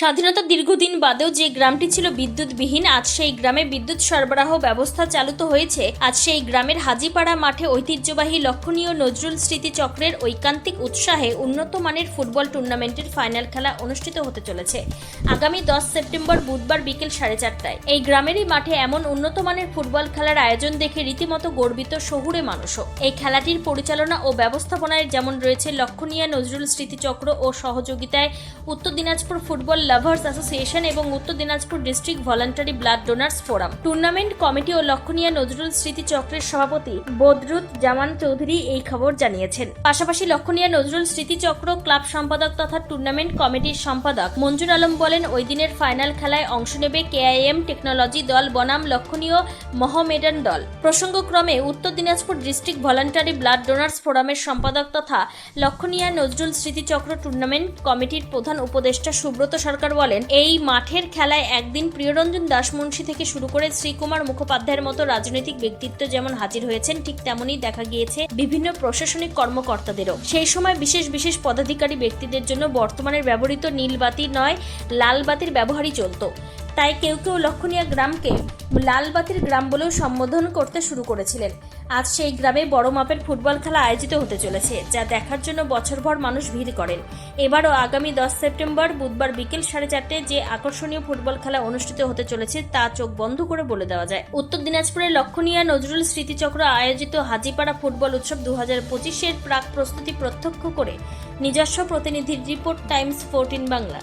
স্বাধীনতার দীর্ঘদিন বাদেও যে গ্রামটি ছিল বিদ্যুৎবিহীন, আজ সেই গ্রামে বিদ্যুৎ সরবরাহ ব্যবস্থা চালিত হয়েছে। আজ সেই গ্রামের হাজিপাড়া মাঠে ঐতিহ্যবাহী লক্ষণীয় নজরুল স্মৃতি চক্রের ঐকান্তিক উৎসাহে উন্নত মানের ফুটবল টুর্নামেন্টের ফাইনাল খেলা অনুষ্ঠিত হতে চলেছে। আগামী দশ সেপ্টেম্বর বুধবার বিকেল সাড়ে চারটায়। এই গ্রামেরই মাঠে এমন উন্নত মানের ফুটবল খেলার আয়োজন দেখে রীতিমতো গর্বিত শহুরে মানুষও। এই খেলাটির পরিচালনা ও ব্যবস্থাপনায় যেমন রয়েছে লক্ষণীয় নজরুল স্মৃতিচক্র ও সহযোগিতায় উত্তর দিনাজপুর ফুটবল লাভার্স অ্যাসোসিয়েশন এবং Uttar Dinajpur district voluntary blood donors forum tournament committee ও লক্ষণীয় নজরুল স্মৃতি চক্রের সভাপতি বদরুদ জামান চৌধুরী এই খবর জানিয়েছেন। পাশাপাশি লক্ষণীয় নজরুল স্মৃতি চক্র ক্লাব সম্পাদক তথা টুর্নামেন্ট কমিটির সম্পাদক মঞ্জুর আলম বলেন, ওই দিনের ফাইনাল খেলায় অংশ নেবে কেআইএম টেকনোলজি দল, বনাম লক্ষণীয় মহমেডান দল। প্রসঙ্গক্রমে Uttar Dinajpur district voluntary blood donors ফোরামের সম্পাদক তথা লক্ষণীয় নজরুল স্মৃতিচক্র টুর্নামেন্ট কমিটির প্রধান উপদেষ্টা সুব্রত সরকার বলেন, এই মাঠের খেলায় একদিন প্রিয়রঞ্জন দাসমুন্সী থেকে শুরু করে শ্রীকুমার মুখোপাধ্যায়ের মতো রাজনৈতিক ব্যক্তিত্ব যেমন হাজির হয়েছেন, ঠিক তেমনই দেখা গিয়েছে বিভিন্ন প্রশাসনিক কর্মকর্তাদেরও। সেই সময় বিশেষ বিশেষ পদাধিকারী ব্যক্তিদের জন্য বর্তমানের ব্যবহৃত নীলবাতি নয় লাল বাতির ব্যবহারই চলতো। তাই কেউ কেউ লক্ষণীয় গ্রামকে লালবাতির গ্রাম বলেও সম্বোধন করতে শুরু করেছিলেন। আজ সেই গ্রামে বড় মাপের ফুটবল খেলা আয়োজিত হতে চলেছে, যা দেখার জন্য বছরভর মানুষ ভিড় করেন। এবারও আগামী দশ সেপ্টেম্বর বুধবার বিকেল সাড়ে চারটে যে আকর্ষণীয় ফুটবল খেলা অনুষ্ঠিত হতে চলেছে তা চোখ বন্ধ করে বলে দেওয়া যায়। উত্তর দিনাজপুরের লক্ষণীয় নজরুল স্মৃতিচক্র আয়োজিত হাজিপাড়া ফুটবল উৎসব দু হাজার পঁচিশের প্রাক প্রস্তুতি প্রত্যক্ষ করে নিজস্ব প্রতিনিধির রিপোর্ট টাইমস ফোরটিন বাংলা।